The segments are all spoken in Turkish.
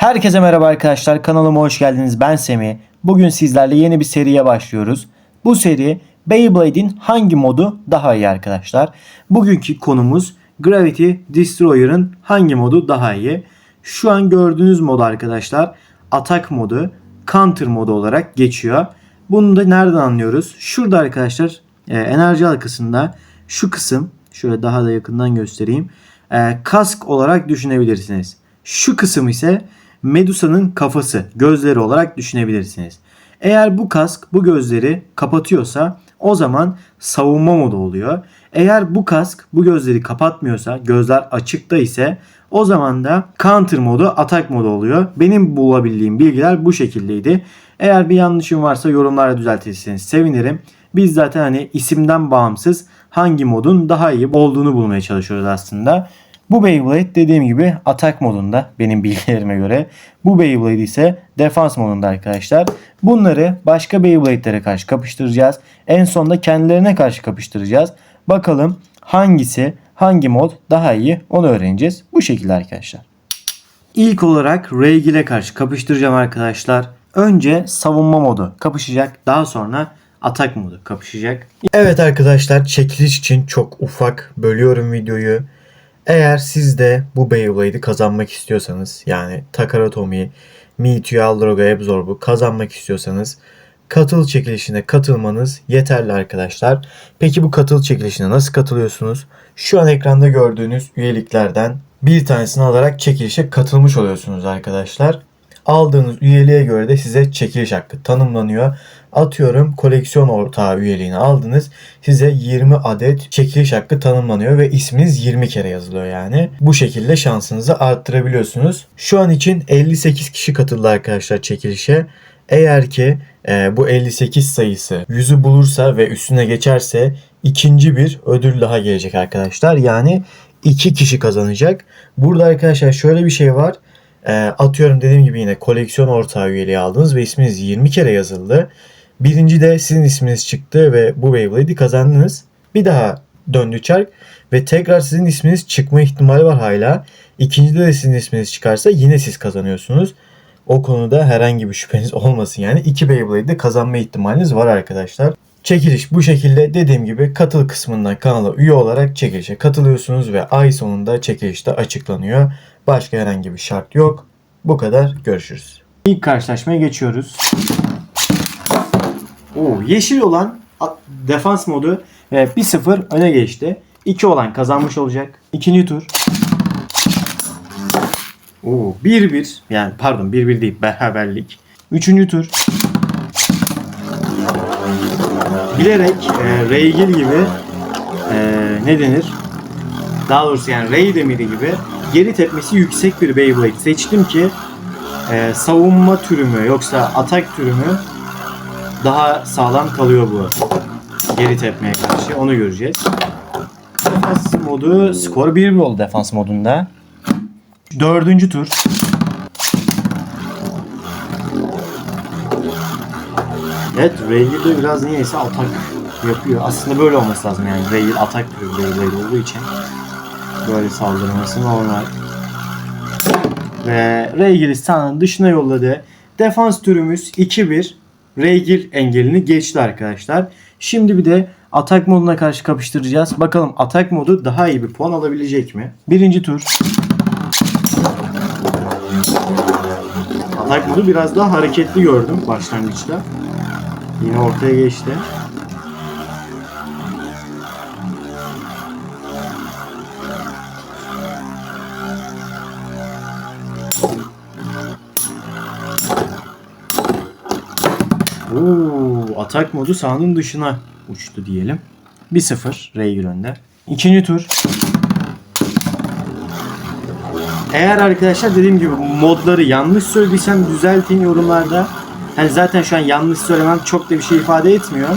Herkese merhaba arkadaşlar kanalıma hoş geldiniz ben Semih. Bugün sizlerle yeni bir seriye başlıyoruz. Bu seri Beyblade'in hangi modu daha iyi arkadaşlar. Bugünkü konumuz Gravity Destroyer'ın hangi modu daha iyi. Şu an gördüğünüz mod arkadaşlar atak modu, counter modu olarak geçiyor. Bunu da nereden anlıyoruz? Şurada arkadaşlar e, enerji halkasında şu kısım şöyle daha da yakından göstereyim. E, kask olarak düşünebilirsiniz. Şu kısım ise Medusa'nın kafası, gözleri olarak düşünebilirsiniz. Eğer bu kask bu gözleri kapatıyorsa o zaman savunma modu oluyor. Eğer bu kask bu gözleri kapatmıyorsa, gözler açıkta ise o zaman da counter modu, atak modu oluyor. Benim bulabildiğim bilgiler bu şekildeydi. Eğer bir yanlışım varsa yorumlarda düzeltirseniz sevinirim. Biz zaten hani isimden bağımsız hangi modun daha iyi olduğunu bulmaya çalışıyoruz aslında. Bu Beyblade dediğim gibi atak modunda benim bilgilerime göre. Bu Beyblade ise defans modunda arkadaşlar. Bunları başka Beyblade'lere karşı kapıştıracağız. En sonunda kendilerine karşı kapıştıracağız. Bakalım hangisi hangi mod daha iyi onu öğreneceğiz. Bu şekilde arkadaşlar. İlk olarak Reigil'e karşı kapıştıracağım arkadaşlar. Önce savunma modu kapışacak. Daha sonra atak modu kapışacak. Evet arkadaşlar çekiliş için çok ufak bölüyorum videoyu. Eğer siz de bu Beyblade'i kazanmak istiyorsanız yani Takaratomi, Mewtwo, Aldroga, Absorb'u kazanmak istiyorsanız katıl çekilişine katılmanız yeterli arkadaşlar. Peki bu katıl çekilişine nasıl katılıyorsunuz? Şu an ekranda gördüğünüz üyeliklerden bir tanesini alarak çekilişe katılmış oluyorsunuz arkadaşlar. Aldığınız üyeliğe göre de size çekiliş hakkı tanımlanıyor. Atıyorum koleksiyon ortağı üyeliğini aldınız. Size 20 adet çekiliş hakkı tanımlanıyor ve isminiz 20 kere yazılıyor yani. Bu şekilde şansınızı arttırabiliyorsunuz. Şu an için 58 kişi katıldı arkadaşlar çekilişe. Eğer ki e, bu 58 sayısı 100'ü bulursa ve üstüne geçerse ikinci bir ödül daha gelecek arkadaşlar. Yani 2 kişi kazanacak. Burada arkadaşlar şöyle bir şey var. E, atıyorum dediğim gibi yine koleksiyon ortağı üyeliği aldınız ve isminiz 20 kere yazıldı. Birinci de sizin isminiz çıktı ve bu Beyblade'i kazandınız. Bir daha döndü çark ve tekrar sizin isminiz çıkma ihtimali var hala. İkincide de sizin isminiz çıkarsa yine siz kazanıyorsunuz. O konuda herhangi bir şüpheniz olmasın yani. iki Beyblade'de kazanma ihtimaliniz var arkadaşlar. Çekiliş bu şekilde dediğim gibi katıl kısmından kanala üye olarak çekilişe katılıyorsunuz ve ay sonunda çekilişte açıklanıyor. Başka herhangi bir şart yok. Bu kadar. Görüşürüz. İlk karşılaşmaya geçiyoruz. Oo, yeşil olan defans modu e, 1-0 öne geçti. 2 olan kazanmış olacak. İkinci tur. Oo, 1-1 yani pardon 1-1 değil beraberlik. Üçüncü tur. Bilerek e, Reygil gibi e, ne denir? Daha doğrusu yani Rey demiri gibi geri tepmesi yüksek bir Beyblade seçtim ki e, savunma türü mü yoksa atak türü mü daha sağlam kalıyor bu geri tepmeye karşı. Onu göreceğiz. Defans modu skor 1-1 oldu defans modunda. Dördüncü tur. Evet Rail de biraz niyeyse atak yapıyor. Aslında böyle olması lazım yani Rail atak türü Beyblade olduğu için böyle saldırması normal. Ve Raigil'i sahanın dışına yolladı. Defans türümüz 2-1. Raigil engelini geçti arkadaşlar. Şimdi bir de atak moduna karşı kapıştıracağız. Bakalım atak modu daha iyi bir puan alabilecek mi? Birinci tur. Atak modu biraz daha hareketli gördüm başlangıçta. Yine ortaya geçti. Atak modu sahanın dışına uçtu diyelim. 1-0 Reygil önde. İkinci tur. Eğer arkadaşlar dediğim gibi modları yanlış söylediysem düzeltin yorumlarda. Hani zaten şu an yanlış söylemem çok da bir şey ifade etmiyor.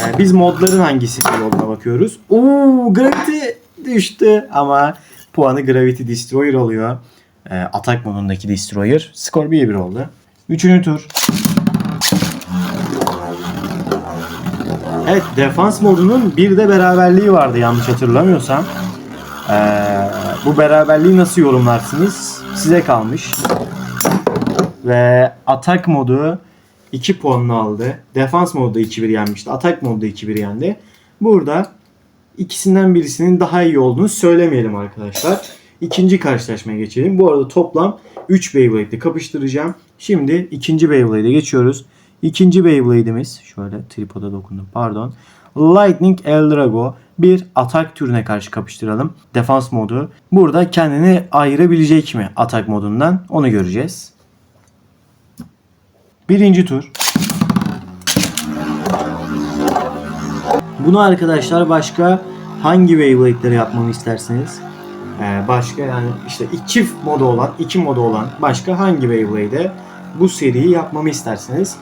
Ee, biz modların hangisi olduğuna bakıyoruz. Oo, Gravity düştü ama puanı Gravity Destroyer oluyor. Ee, atak modundaki Destroyer. Skor 1-1 oldu. Üçüncü tur. Evet defans modunun bir de beraberliği vardı yanlış hatırlamıyorsam. Ee, bu beraberliği nasıl yorumlarsınız? Size kalmış. Ve atak modu 2 puanını aldı. Defans modu 2-1 yenmişti. Atak modu 2-1 yendi. Burada ikisinden birisinin daha iyi olduğunu söylemeyelim arkadaşlar. İkinci karşılaşmaya geçelim. Bu arada toplam 3 Beyblade'de kapıştıracağım. Şimdi ikinci Beyblade'e geçiyoruz. İkinci Beyblade'imiz şöyle tripoda dokundum pardon. Lightning Eldrago bir atak türüne karşı kapıştıralım. Defans modu. Burada kendini ayırabilecek mi atak modundan onu göreceğiz. Birinci tur. Bunu arkadaşlar başka hangi Beyblade'leri yapmamı isterseniz ee, başka yani işte iki modu olan, iki modu olan başka hangi Beyblade'e bu seriyi yapmamı isterseniz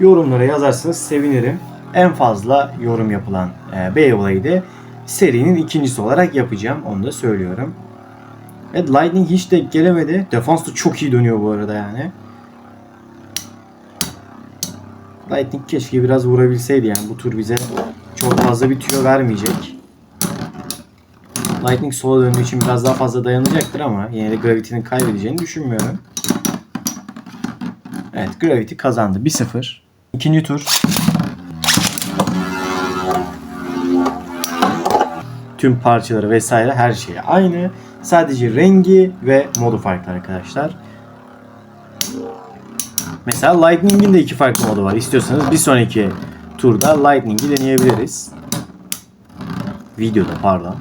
yorumlara yazarsanız sevinirim. En fazla yorum yapılan e, Beyblade'i serinin ikincisi olarak yapacağım. Onu da söylüyorum. Evet Lightning hiç de gelemedi. Defans da çok iyi dönüyor bu arada yani. Lightning keşke biraz vurabilseydi yani bu tur bize çok fazla bir tüyo vermeyecek. Lightning sola döndüğü için biraz daha fazla dayanacaktır ama yine de Gravity'nin kaybedeceğini düşünmüyorum. Evet Gravity kazandı 1-0. İkinci tur. Tüm parçaları vesaire her şeyi aynı. Sadece rengi ve modu farklı arkadaşlar. Mesela Lightning'in de iki farklı modu var. İstiyorsanız bir sonraki turda Lightning'i deneyebiliriz. Videoda pardon.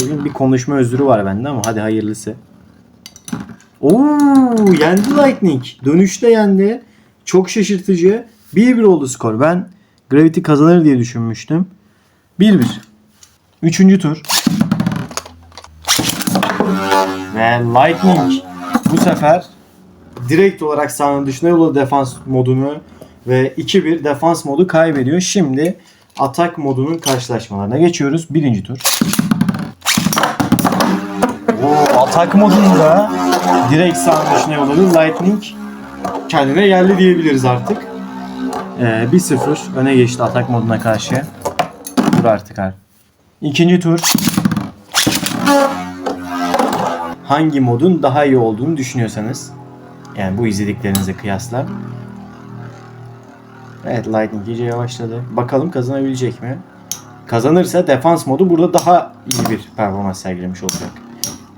Bugün bir konuşma özürü var bende ama hadi hayırlısı. Oo, yendi Lightning. Dönüşte yendi. Çok şaşırtıcı. 1-1 oldu skor. Ben Gravity kazanır diye düşünmüştüm. 1-1. Üçüncü tur. Ve Lightning bu sefer direkt olarak sahanın dışına yolladı defans modunu ve 2-1 defans modu kaybediyor. Şimdi atak modunun karşılaşmalarına geçiyoruz. Birinci tur. Oo, atak modunda direkt sahanın dışına yolladı. Lightning kendine geldi diyebiliriz artık. Ee, 1-0 öne geçti atak moduna karşı. Dur artık artık. İkinci tur. Hangi modun daha iyi olduğunu düşünüyorsanız yani bu izlediklerinize kıyasla. Evet Lightning iyice yavaşladı. Bakalım kazanabilecek mi? Kazanırsa defans modu burada daha iyi bir performans sergilemiş olacak.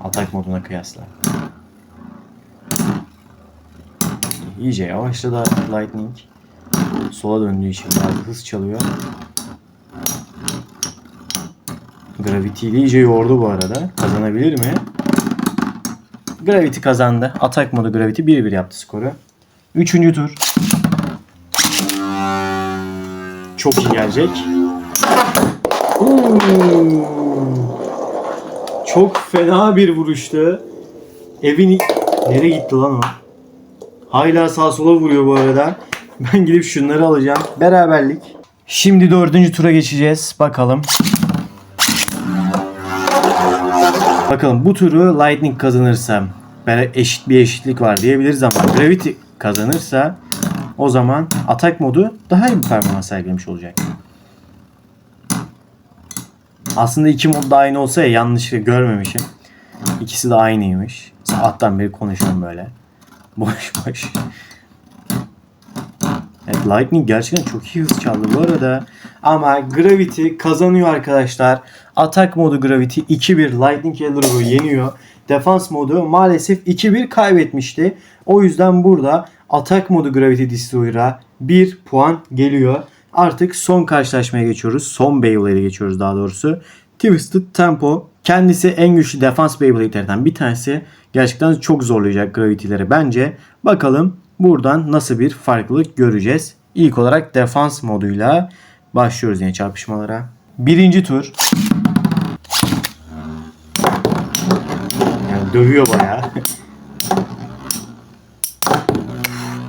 Atak moduna kıyasla. İyice yavaşladı artık Lightning. Sola döndüğü için biraz hız çalıyor. Gravity iyice yordu bu arada. Kazanabilir mi? Gravity kazandı. Atak modu Gravity 1-1 yaptı skoru. Üçüncü tur. Çok iyi gelecek. Çok fena bir vuruştu. Evin nereye gitti lan o? Hala sağ sola vuruyor bu arada. Ben gidip şunları alacağım. Beraberlik. Şimdi dördüncü tura geçeceğiz. Bakalım. Bakalım bu turu Lightning kazanırsa böyle eşit bir eşitlik var diyebiliriz ama Gravity kazanırsa o zaman atak modu daha iyi bir performans sergilemiş olacak. Aslında iki mod da aynı olsa ya yanlışlıkla görmemişim. İkisi de aynıymış. Sabahtan beri konuşuyorum böyle. Boş boş. Evet Lightning gerçekten çok iyi hız çaldı bu arada. Ama Gravity kazanıyor arkadaşlar. Atak modu Gravity 2-1 Lightning Eldrago'yu yeniyor. Defans modu maalesef 2-1 kaybetmişti. O yüzden burada atak modu Gravity Destroyer'a 1 puan geliyor. Artık son karşılaşmaya geçiyoruz. Son Beyblade'e geçiyoruz daha doğrusu. Twisted Tempo. Kendisi en güçlü defans Beyblade'lerden bir tanesi. Gerçekten çok zorlayacak Gravity'leri bence. Bakalım buradan nasıl bir farklılık göreceğiz. İlk olarak defans moduyla başlıyoruz yine çarpışmalara. Birinci tur. Yani dövüyor bayağı.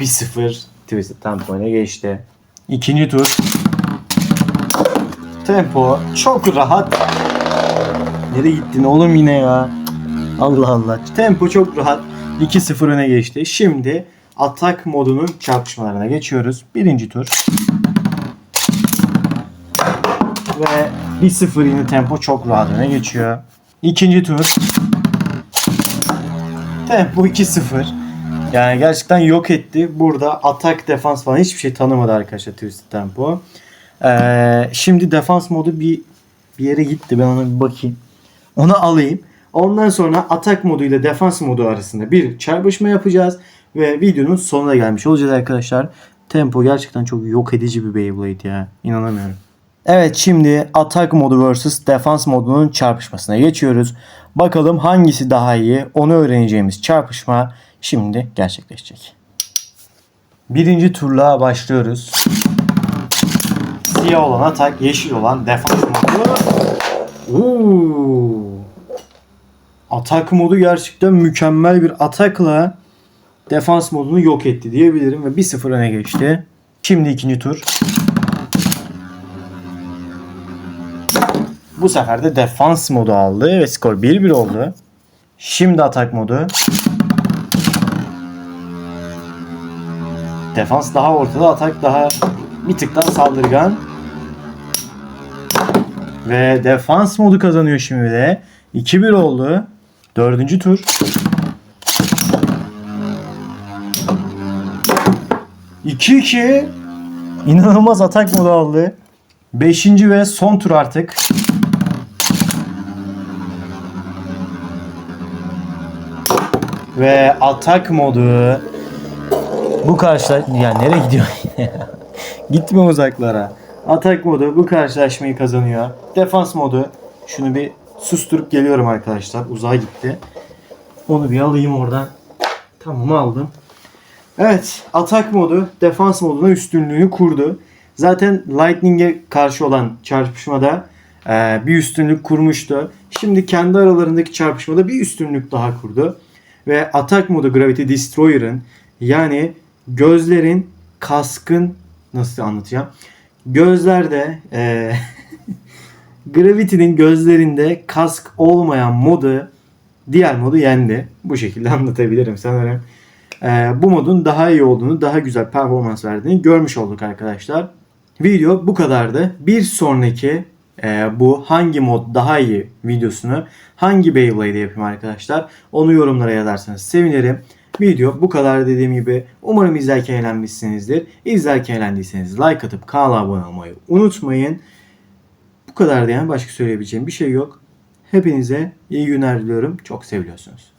1-0 Twisted Tempo öne geçti. İkinci tur. Tempo çok rahat. Nereye gittin oğlum yine ya? Allah Allah. Tempo çok rahat. 2-0 öne geçti. Şimdi atak modunun çarpışmalarına geçiyoruz. Birinci tur. Ve 1-0 yine tempo çok rahat öne geçiyor. İkinci tur. Tempo 2-0. Yani gerçekten yok etti. Burada atak, defans falan hiçbir şey tanımadı arkadaşlar Twisted Tempo. Ee, şimdi defans modu bir bir yere gitti. Ben ona bir bakayım. Onu alayım. Ondan sonra atak modu ile defans modu arasında bir çarpışma yapacağız. Ve videonun sonuna gelmiş olacağız arkadaşlar. Tempo gerçekten çok yok edici bir Beyblade ya. İnanamıyorum. Evet şimdi atak modu vs defans modunun çarpışmasına geçiyoruz. Bakalım hangisi daha iyi onu öğreneceğimiz çarpışma şimdi gerçekleşecek. Birinci turla başlıyoruz. Siyah olan atak, yeşil olan defans modu. Oo. Atak modu gerçekten mükemmel bir atakla defans modunu yok etti diyebilirim ve 1-0 öne geçti. Şimdi ikinci tur. Bu sefer de defans modu aldı ve skor 1-1 oldu. Şimdi atak modu. Defans daha ortada, atak daha bir tık daha saldırgan. Ve defans modu kazanıyor şimdi de. 2-1 oldu. Dördüncü tur. İki iki. İnanılmaz atak modu aldı. Beşinci ve son tur artık. Ve atak modu. Bu karşılaş... Ya nereye gidiyor? Gitme uzaklara. Atak modu bu karşılaşmayı kazanıyor. Defans modu. Şunu bir susturup geliyorum arkadaşlar. Uzağa gitti. Onu bir alayım oradan. Tamam aldım. Evet, atak modu defans moduna üstünlüğünü kurdu. Zaten Lightning'e karşı olan çarpışmada e, bir üstünlük kurmuştu. Şimdi kendi aralarındaki çarpışmada bir üstünlük daha kurdu. Ve atak modu Gravity Destroyer'ın yani gözlerin kaskın nasıl anlatacağım? Gözlerde e, Gravity'nin gözlerinde kask olmayan modu diğer modu yendi. Bu şekilde anlatabilirim sanırım. Ee, bu modun daha iyi olduğunu, daha güzel performans verdiğini görmüş olduk arkadaşlar. Video bu kadardı. Bir sonraki e, bu hangi mod daha iyi videosunu hangi Beyblade'de yapayım arkadaşlar. Onu yorumlara yazarsanız sevinirim. Video bu kadar dediğim gibi. Umarım izlerken eğlenmişsinizdir. İzlerken eğlendiyseniz like atıp kanala abone olmayı unutmayın. Bu kadar diyen başka söyleyebileceğim bir şey yok. Hepinize iyi günler diliyorum. Çok seviyorsunuz.